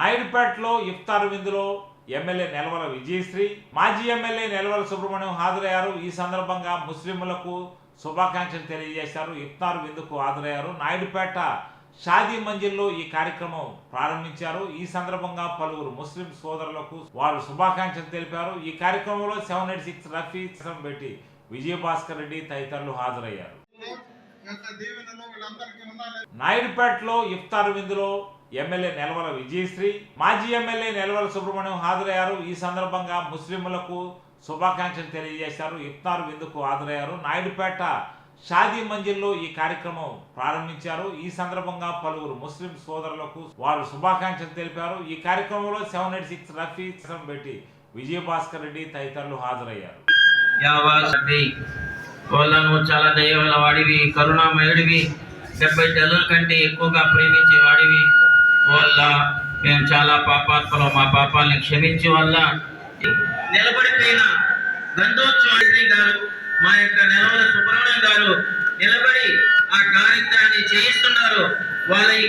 నాయుడుపేటలో ఇఫ్తార్ విందులో ఎమ్మెల్యే నెలవల విజయశ్రీ మాజీ ఎమ్మెల్యే నెలవల సుబ్రహ్మణ్యం హాజరయ్యారు. ఈ సందర్భంగా ముస్లింలకు శుభాకాంక్షలు తెలియజేశారు. ఇఫ్తార్ విందుకు హాజరయ్యారు. నాయుడుపేట షాదీ మంజిల్లో ఈ కార్యక్రమం ప్రారంభించారు. ఈ సందర్భంగా పలువురు ముస్లిం సోదరులకు వారు శుభాకాంక్షలు తెలిపారు. ఈ కార్యక్రమంలో సెవెన్ ఎయిట్ సిక్స్ రఫీ పెట్టి విజయభాస్కర్ రెడ్డి తదితరులు హాజరయ్యారు. నాయుడుపేటలో ఇఫ్తార్ విందులో ఎమ్మెల్యే నెలవల విజయశ్రీ మాజీ ఎమ్మెల్యే నెలవల సుబ్రహ్మణ్యం హాజరయ్యారు. ఈ సందర్భంగా ముస్లింలకు శుభాకాంక్షలు తెలియజేశారు. ఇఫ్తార్ విందుకు హాజరయ్యారు. నాయుడుపేట షాదీ మంజిల్లో ఈ కార్యక్రమం ప్రారంభించారు. ఈ సందర్భంగా పలువురు ముస్లిం సోదరులకు వారు శుభాకాంక్షలు తెలిపారు. ఈ కార్యక్రమంలో సెవెన్ ఎయిట్ సిక్స్ రఫీ పెట్టి విజయభాస్కర్ రెడ్డి తదితరులు హాజరయ్యారు. చాలా దయగల వాడివి కరుణామయుడివి డెబ్బై తల్లుల కంటే ఎక్కువగా ప్రేమించే వాడివి. వల్ల మేము చాలా పాపాత్మలో మా పాపాలని క్షమించి వల్ల నిలబడిపోయిన గంధోత్సవాణి గారు మా యొక్క నెలవల సుబ్రహ్మణ్యం గారు నిలబడి ఆ కార్యక్రమాన్ని చేయిస్తున్నారు. వాళ్ళ ఈ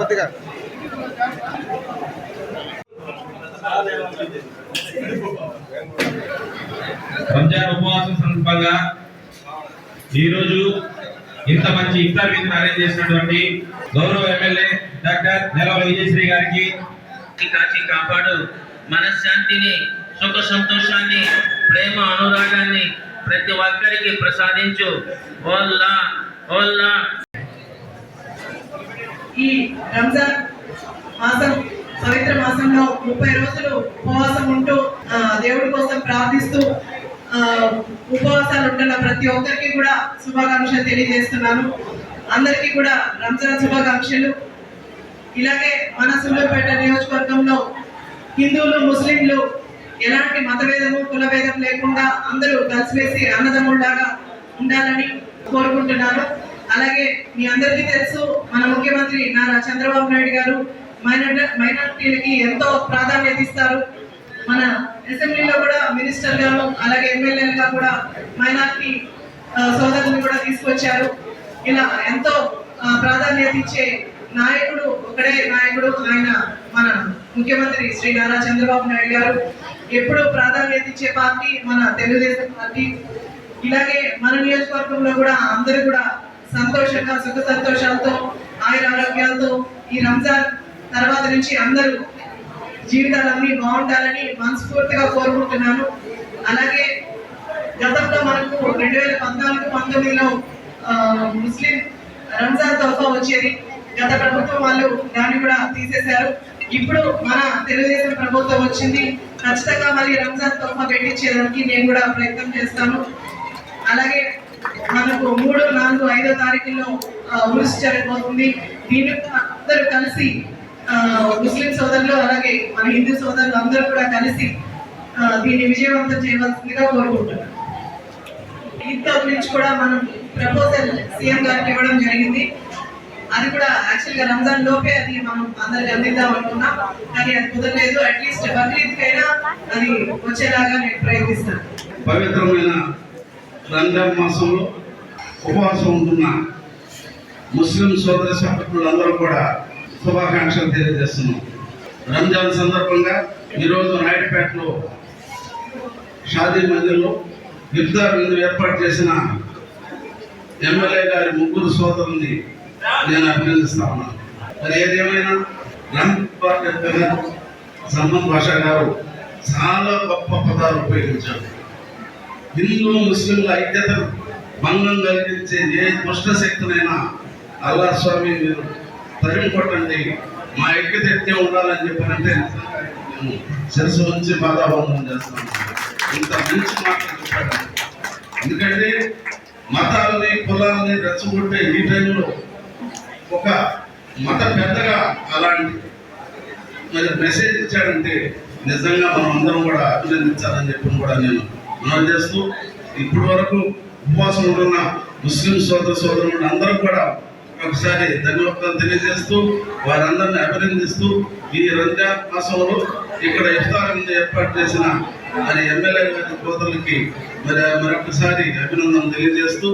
కొద్దిగా. రంజాన్ ఉపవాసం సందర్భంగా ఈరోజు ఇంత మంచి ఇఫ్తార్ విందు అరేంజ్ చేసినటువంటి గౌరవ ఎమ్మెల్యే డాక్టర్ నెలవల విజయశ్రీ గారికి కాచి కాపాడు. మనశ్శాంతిని సుఖ సంతోషాన్ని ప్రేమ అనురాగాన్ని ప్రతి ఒక్కరికి ప్రసాదించు. ఓల్లా ఓల్లా. ఈ రంజాన్ మాసం పవిత్ర మాసంలో ముప్పై రోజులు ఉపవాసం ఉంటూ దేవుడి కోసం ప్రార్థిస్తూ ఉపవాసాలు ఉంటున్న ప్రతి ఒక్కరికి కూడా శుభాకాంక్షలు తెలియజేస్తున్నాను. అందరికీ కూడా రంజాన్ శుభాకాంక్షలు. ఇలాగే మన సుల్లూరుపేట నియోజకవర్గంలో హిందువులు ముస్లింలు ఎలాంటి మతభేదము కులభేదం లేకుండా అందరూ కలిసివేసి అన్నదమ్ముల్లాగా ఉండాలని కోరుకుంటున్నాను. అలాగే మీ అందరికీ తెలుసు మన ముఖ్యమంత్రి నారా చంద్రబాబు నాయుడు గారు మైనార్టీ మైనార్టీలకి ఎంతో ప్రాధాన్యత ఇస్తారు. మన అసెంబ్లీలో కూడా మినిస్టర్ గాను అలాగే ఎమ్మెల్యేలుగా కూడా మైనార్టీ సోదరుని కూడా తీసుకొచ్చారు. ఇలా ఎంతో ప్రాధాన్యత ఇచ్చే నాయకుడు ఒకడే నాయకుడు ఆయన మన ముఖ్యమంత్రి శ్రీ నారా చంద్రబాబు నాయుడు గారు. ఎప్పుడు ప్రాధాన్యత ఇచ్చే పార్టీ మన తెలుగుదేశం పార్టీ. ఇలాగే మన నియోజకవర్గంలో కూడా అందరూ కూడా సంతోషంగా సుఖ సంతోషాలతో ఆయుర ఆరోగ్యాలతో ఈ రంజాన్ తర్వాత నుంచి అందరూ జీవితాలన్నీ బాగుండాలని మనస్ఫూర్తిగా కోరుకుంటున్నాను. అలాగే గతంలో మనకు రెండు వేల పద్నాలుగు పంతొమ్మిదిలో ముస్లిం రంజాన్ తోఫా వచ్చేది. గత ప్రభుత్వం వాళ్ళు దాన్ని కూడా తీసేశారు. ఇప్పుడు మన తెలుగుదేశం ప్రభుత్వం వచ్చింది. ఖచ్చితంగా మరి రంజాన్ తోఫా పెట్టించేదానికి నేను కూడా ప్రయత్నం చేస్తాను. అలాగే మనకు మూడు నాలుగు ఐదో తారీఖుల్లో ఆ, ఉరుసు జరగబోతుంది. దీని అందరూ కలిసి ముస్లిం సోదరులు అలాగే మన హిందూ సోదరులు అందరూ కూడా కలిసి దీన్ని విజయవంతం చేయవలసిందిగా కోరుకుంటున్నాను ఈద్తో గురించి కూడా మనం ప్రపోజల్ సీఎం గారికి ఇవ్వడం జరిగింది. అది కూడా యాక్చువల్గా రంజాన్ లోపే అది మనం అందరికి అందిద్దాం అనుకున్నాం. కానీ అది కుదరలేదు. అట్లీస్ట్ బక్రీద్ అయినా అది వచ్చేలాగా నేను ప్రయత్నిస్తాను. పవిత్రమైన రంజాన్ మాసంలో ఉపవాసం ఉంటున్న ముస్లిం సోదర సభ్యులందరూ కూడా శుభాకాంక్షలు తెలియజేస్తున్నాం. రంజాన్ సందర్భంగా ఈరోజు నాయుడుపేటలో షాదీ మందిర్లో ఇఫ్తార్ ముందు ఏర్పాటు చేసిన ఎమ్మెల్యే గారి ముగ్గురు సోదరుని నేను అభినందిస్తా ఉన్నాను. మరి ఏదేమైనా రంజాన్ సమ్మన్ భాషా గారు చాలా గొప్ప పదాలు ఉపయోగించారు. హిందూ ముస్లింల ఐక్యతను భంగం కలిగించే ఏ దుష్ట శక్తినైనా అల్లా స్వామి మీరు తరిమి కొట్టండి. మా ఐక్యత ఎత్తే ఉండాలని చెప్పారంటే మేము శిరసు ఉంచి బాధాబంధం చేస్తాం ఇంత మంచి మాటలు చెప్పాడు. ఎందుకంటే మతాలని కులాలని రెచ్చగొట్టే ఈ టైంలో ఒక మత పెద్దగా అలాంటి మరి మెసేజ్ ఇచ్చాడంటే నిజంగా మనం అందరం కూడా అభినందించాలని చెప్పి కూడా నేను మనం చేస్తూ ఇప్పటి వరకు ఉపవాసం ఉంటున్న ముస్లిం సోదర సోదరులు అందరూ కూడా ఒకసారి ధన్యవాదాలు తెలియజేస్తూ వారందరిని అభినందిస్తూ ఈ రంజాన్ మాసంలో ఇక్కడ ఇఫ్తార్ ఏర్పాటు చేసిన మరి ఎమ్మెల్యే గారి సోదరులకి మరి మరొకసారి అభినందనలు తెలియజేస్తూ